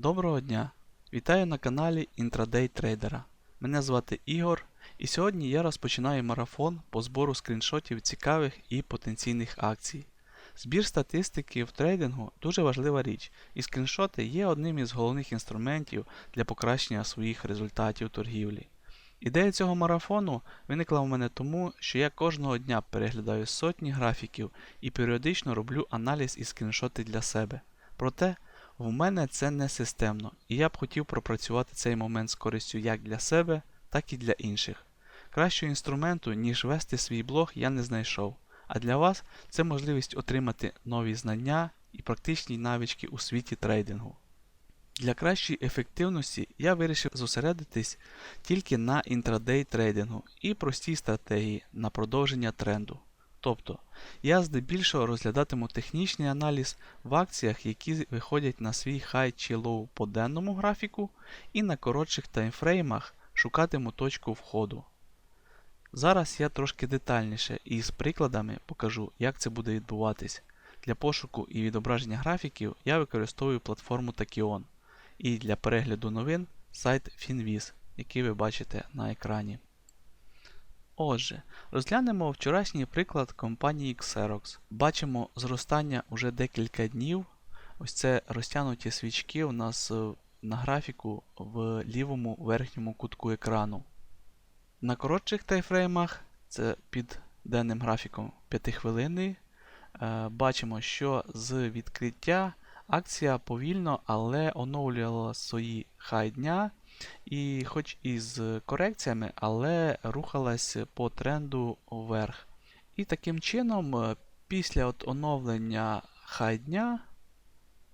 Доброго дня! Вітаю на каналі Intraday Трейдера. Мене звати Ігор, і сьогодні я розпочинаю марафон по збору скріншотів цікавих і потенційних акцій. Збір статистики в трейдингу дуже важлива річ, і скріншоти є одним із головних інструментів для покращення своїх результатів торгівлі. Ідея цього марафону виникла в мене тому, що я кожного дня переглядаю сотні графіків і періодично роблю аналіз і скріншоти для себе. Проте, в мене це не системно, і я б хотів пропрацювати цей момент з користю як для себе, так і для інших. Кращого інструменту, ніж вести свій блог, я не знайшов. А для вас це можливість отримати нові знання і практичні навички у світі трейдингу. Для кращої ефективності я вирішив зосередитись тільки на інтрадей трейдингу і простій стратегії на продовження тренду. Тобто, я здебільшого розглядатиму технічний аналіз в акціях, які виходять на свій хай чи лоу по денному графіку, і на коротших таймфреймах шукатиму точку входу. Зараз я трошки детальніше і з прикладами покажу, як це буде відбуватись. Для пошуку і відображення графіків я використовую платформу Tachyon і для перегляду новин сайт Finviz, який ви бачите на екрані. Отже, розглянемо вчорашній приклад компанії Xerox. Бачимо зростання уже декілька днів. Ось це розтягнуті свічки у нас е, на графіку в лівому верхньому кутку екрану. На коротших тайфреймах, це під денним графіком 5 хвилини, бачимо, що з відкриття акція повільно, але оновлювала свої хай дня. І хоч із корекціями, але рухалась по тренду вверх. І таким чином, е, після от оновлення хай дня,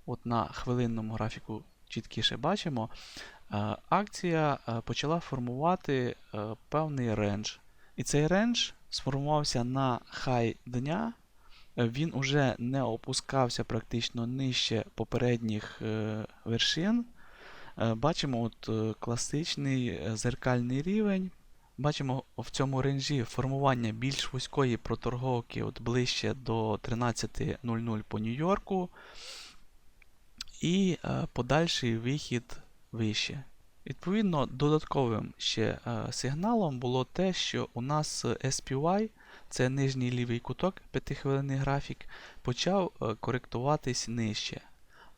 от на хвилинному графіку чіткіше бачимо, е, акція е, почала формувати певний рендж. І цей рендж сформувався на хай дня. Він уже не опускався практично нижче попередніх вершин. Бачимо от класичний зеркальний рівень. Бачимо в цьому ренжі формування більш вузької проторговки от ближче до 13.00 по Нью-Йорку. І подальший вихід вище. Відповідно, додатковим ще сигналом було те, що у нас SPY, це нижній лівий куток 5-хвилинний графік, почав коректуватись нижче.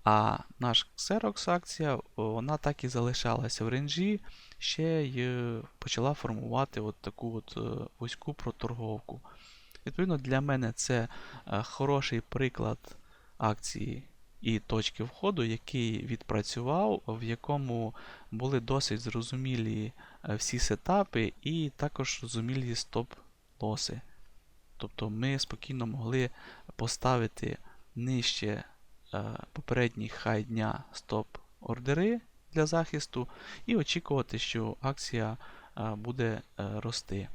А наш Xerox акція вона так і залишалася в ренжі, ще й почала формувати от таку от е, вузьку проторговку. Відповідно, для мене це е, хороший приклад акції і точки входу, який відпрацював, в якому були досить зрозумілі е, всі сетапи і також зрозумілі стоп-лоси. Тобто ми спокійно могли поставити нижче попередній хай дня стоп-ордери для захисту і очікувати, що акція буде рости.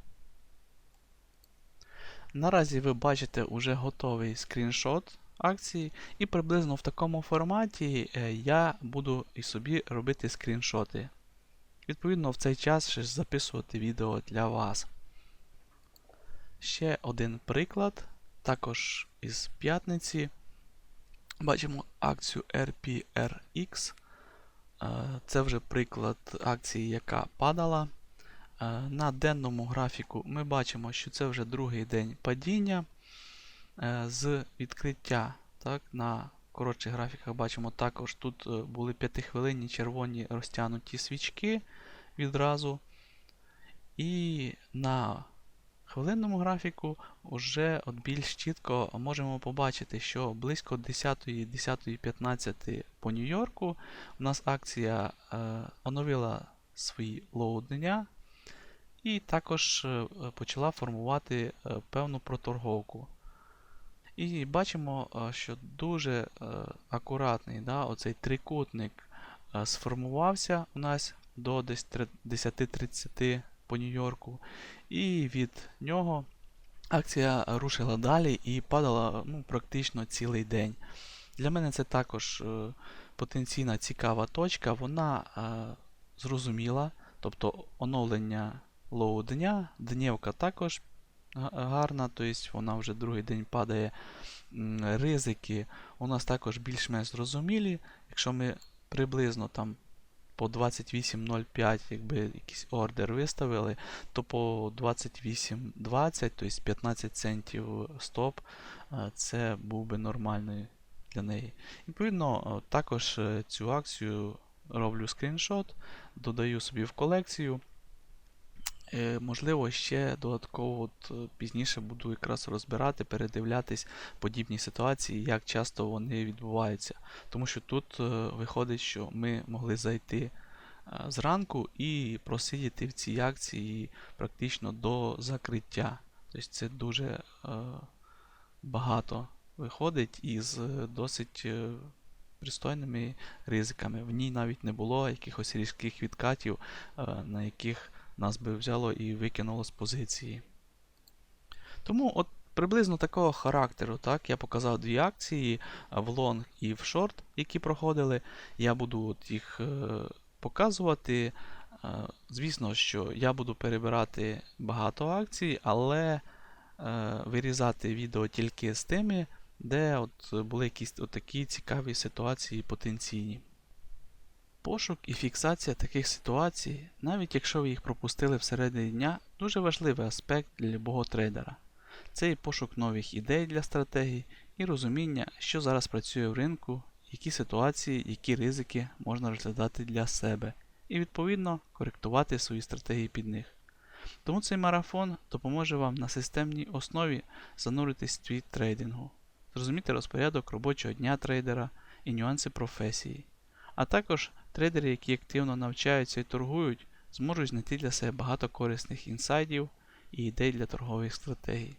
Наразі ви бачите уже готовий скріншот акції, і приблизно в такому форматі е, я буду і собі робити скріншоти. Відповідно, в цей час ще записувати відео для вас. Ще один приклад, також із п'ятниці. Бачимо акцію RPRX. Це вже приклад акції, яка падала. На денному графіку ми бачимо, що це вже другий день падіння. Е, з відкриття так, на коротших графіках бачимо також тут е, були 5-хвилинні червоні розтягнуті свічки відразу. І на хвилинному графіку вже от більш чітко можемо побачити, що близько 10-10.15 по Нью-Йорку у нас акція е, оновила свої лоу дня і також е, почала формувати е, певну проторговку. І бачимо, що дуже акуратний да, оцей трикутник сформувався у нас до 10.30 по Нью-Йорку. І від нього акція рушила далі і падала ну, практично цілий день. Для мене це також е, потенційна цікава точка, вона е, зрозуміла, тобто оновлення лоу дня, днівка також гарна, тобто вона вже другий день падає. Ризики у нас також більш-менш зрозумілі. Якщо ми приблизно там по 28.05, якби якийсь ордер виставили, то по 28.20, тобто 15 центів стоп, е, це був би нормальний для неї. Відповідно, е, також е, цю акцію роблю скріншот, додаю собі в колекцію. Е, Можливо, ще додатково от, е, пізніше буду якраз розбирати, передивлятись подібні ситуації, як часто вони відбуваються. Тому що тут е, виходить, що ми могли зайти зранку і просидіти в цій акції практично до закриття. Тобто це дуже багато виходить із досить пристойними ризиками. В ній навіть не було якихось різких відкатів, на яких нас би взяло і викинуло з позиції. Тому от приблизно такого характеру, так, я показав дві акції в лонг і в шорт, які проходили. Я буду от їх е, показувати. Е, Звісно, що я буду перебирати багато акцій, але е, вирізати відео тільки з тими, де от були якісь от такі цікаві ситуації потенційні. Пошук і фіксація таких ситуацій, навіть якщо ви їх пропустили всередині дня, дуже важливий аспект для любого трейдера. Це і пошук нових ідей для стратегій, і розуміння, що зараз працює в ринку, які ситуації, які ризики можна розглядати для себе, і відповідно коректувати свої стратегії під них. Тому цей марафон допоможе вам на системній основі зануритись в світ трейдингу, зрозуміти розпорядок робочого дня трейдера і нюанси професії. А також трейдери, які активно навчаються і торгують, зможуть знайти для себе багато корисних інсайдів і ідей для торгових стратегій.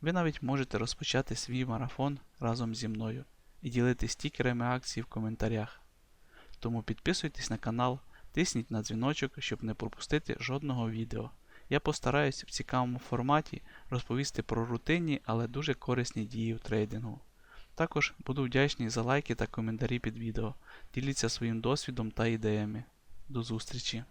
Ви навіть можете розпочати свій марафон разом зі мною і ділитись стікерами акцій в коментарях. Тому підписуйтесь на канал, тисніть на дзвіночок, щоб не пропустити жодного відео. Я постараюсь в цікавому форматі розповісти про рутинні, але дуже корисні дії в трейдингу. Також буду вдячний за лайки та коментарі під відео. Діліться своїм досвідом та ідеями. До зустрічі!